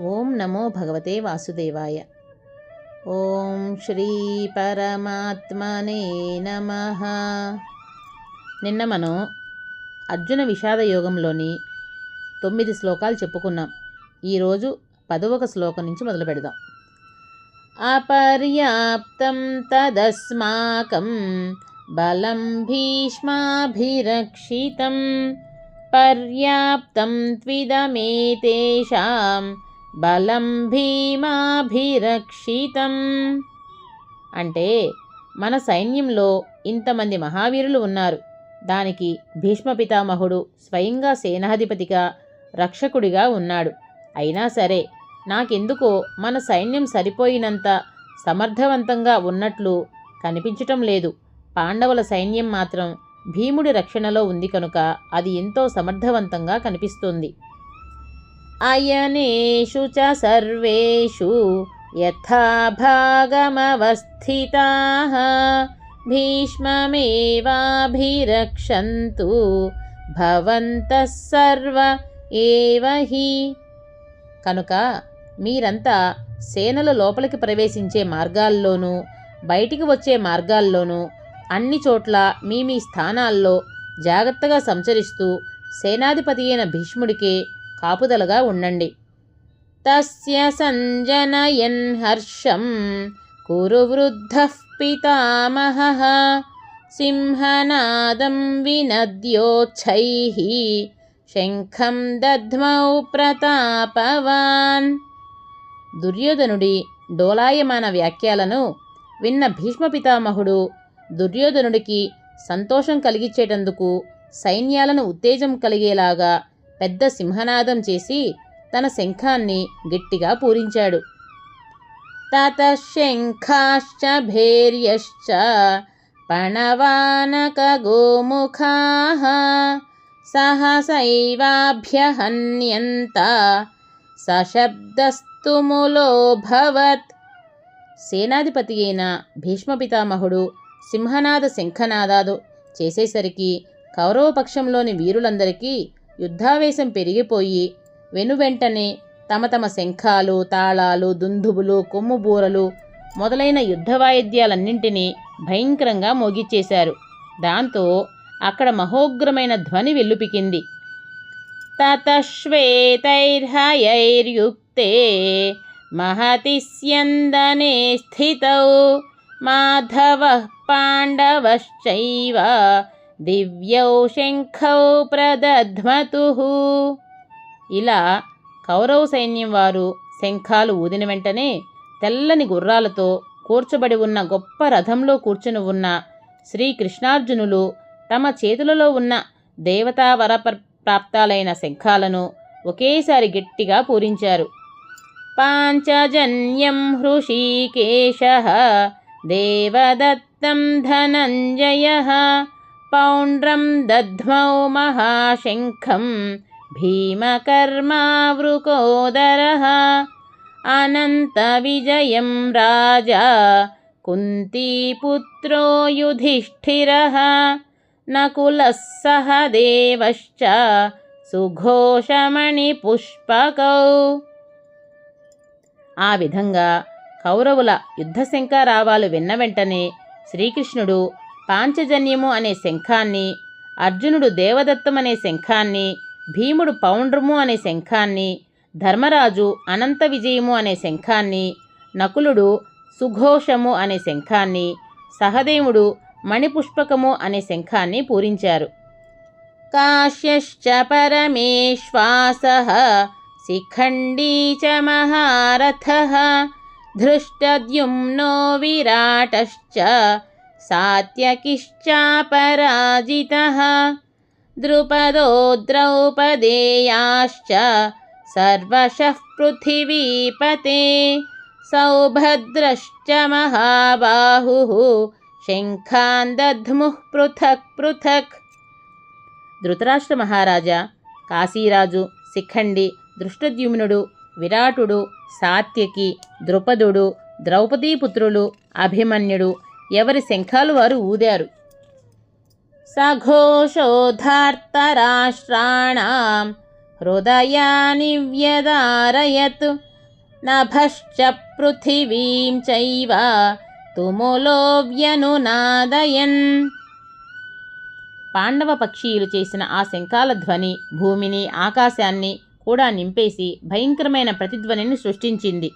ఓం నమో భగవతే వాసుదేవాయ. ఓం శ్రీ పరమాత్మనే నమ. నిన్న మనం అర్జున విషాద యోగంలోని తొమ్మిది శ్లోకాలు చెప్పుకున్నాం. ఈరోజు పదవక శ్లోకం నుంచి మొదలు పెడదాం. అపర్యాప్తం తదస్మాకం బలం భీష్మాభిరక్షితం. పర్యాప్తం త్విదమేతేషాం బలం భీమాభిరక్షితం. అంటే మన సైన్యంలో ఇంతమంది మహావీరులు ఉన్నారు. దానికి భీష్మ పితామహుడు స్వయంగా సేనాధిపతిగా రక్షకుడిగా ఉన్నాడు. అయినా సరే నాకెందుకో మన సైన్యం సరిపోయినంత సమర్థవంతంగా ఉన్నట్లు కనిపించటం లేదు. పాండవుల సైన్యం మాత్రం భీముడి రక్షణలో ఉంది కనుక అది ఎంతో సమర్థవంతంగా కనిపిస్తుంది. అయనేషు చ సర్వేషు యథాభాగమవస్థితా భీష్మమేవాభిరక్షంతు భవంతః సర్వ ఏవ హి కనుక మీరంతా సేనల లోపలికి ప్రవేశించే మార్గాల్లోనూ బయటికి వచ్చే మార్గాల్లోనూ అన్ని చోట్ల మీ మీ స్థానాల్లో జాగ్రత్తగా సంచరిస్తూ సేనాధిపతి అయిన భీష్ముడికే కాపుదలగా ఉండండి. తస్య సంజనయన్ హర్షం కురు వృద్ధ పితామహ సింహనాదం వినద్యోచ్చై శంఖం దధ్మౌ ప్రతాపవాన్. దుర్యోధనుడి డోలాయమాన వ్యాఖ్యలను విన్న భీష్మ పితామహుడు దుర్యోధనుడికి సంతోషం కలిగించేటందుకు సైన్యాలను ఉత్తేజం కలిగేలాగా పెద్ద సింహనాదం చేసి తన శంఖాన్ని గట్టిగా పూరించాడు. తత శంఖాశ్చ భేర్యశ్చ పణవానక గోముఖా సహసైవాభ్యహన్యంత సశబ్దస్తుములోభవత్ సేనాధిపతి అయిన భీష్మ పితామహుడు సింహనాద శంఖనాదాదు చేసేసరికి కౌరవపక్షంలోని వీరులందరికీ యుద్ధావేశం పెరిగిపోయి వెనువెంటనే తమ తమ శంఖాలు తాళాలు దుందుబులు కొమ్ముబూరలు మొదలైన యుద్ధ వాయిద్యాలన్నింటినీ భయంకరంగా మోగిచ్చేశారు. దాంతో అక్కడ మహోగ్రమైన ధ్వని వెల్లుపికింది. తతశ్వేతైర్హయైర్యుక్తే మహతిస్యందనే స్థితౌ మాధవ పాండవశ్చైవ దివ్యౌ శంఖౌ ప్రదధ్మతు. ఇలా కౌరవ సైన్యం వారు శంఖాలు ఊదిన వెంటనే తెల్లని గుర్రాలతో కూర్చబడి ఉన్న గొప్ప రథంలో కూర్చుని ఉన్న శ్రీకృష్ణార్జునులు తమ చేతులలో ఉన్న దేవతావర ప్రాప్తాలైన శంఖాలను ఒకేసారి గట్టిగా పూరించారు. పాంచజన్యం హృషీకేశ దేవదత్తం ధనంజయ. పౌండ్రం దధ్మౌ మహాశంఖం భీమకర్మావృకోదర. అనంత విజయం రాజా కుంతీపుత్రో యుధిష్ఠిర. నకులः సహ దేవశ్చ సుఘోషమణి పుష్పకౌ. ఆ విధంగా కౌరవుల యుద్ధ శంఖారావాలు విన్న వెంటనే శ్రీకృష్ణుడు పాంచజన్యము అనే శంఖాన్ని అర్జునుడు దేవదత్తం అనే శంఖాన్ని భీముడు పౌండ్రము అనే శంఖాన్ని ధర్మరాజు అనంత విజయము అనే శంఖాన్ని నకులుడు సుఘోషము అనే శంఖాన్ని సహదేవుడు మణిపుష్పకము అనే శంఖాన్ని పూరించారు. కాశ్యశ్చ పరమేశ్వాస శిఖండీ చ మహారథ ధృష్టద్యుమ్నో విరాటశ్చ సాత్యకిశ్చాపరాజిత ద్రుపదో ద్రౌపదేయాశ్చ సర్వశః పృథివీపతే సౌభద్రశ్చ మహాబాహుః శంఖాన్ దధ్ముః పృథక్ పృథక్ ధృతరాష్ట్ర మహారాజా కాశీరాజు శిఖండి దృష్టద్యుమ్నుడు విరాటుడు సాత్యకి ద్రుపదుడు ద్రౌపదీపుత్రులు అభిమన్యుడు ఎవరి శంఖాలు వారు ఊదారు. సఘోషోధార్తరాష్ట్రాణం హృదయాని వ్యదారయత్ నభశ్చ పృథివీం చైవ తుములో వ్యనునాదయన్ పాండవ పక్షీయులు చేసిన ఆ శంఖాల ధ్వని భూమిని ఆకాశాన్ని కూడా నింపేసి భయంకరమైన ప్రతిధ్వనిని సృష్టించింది.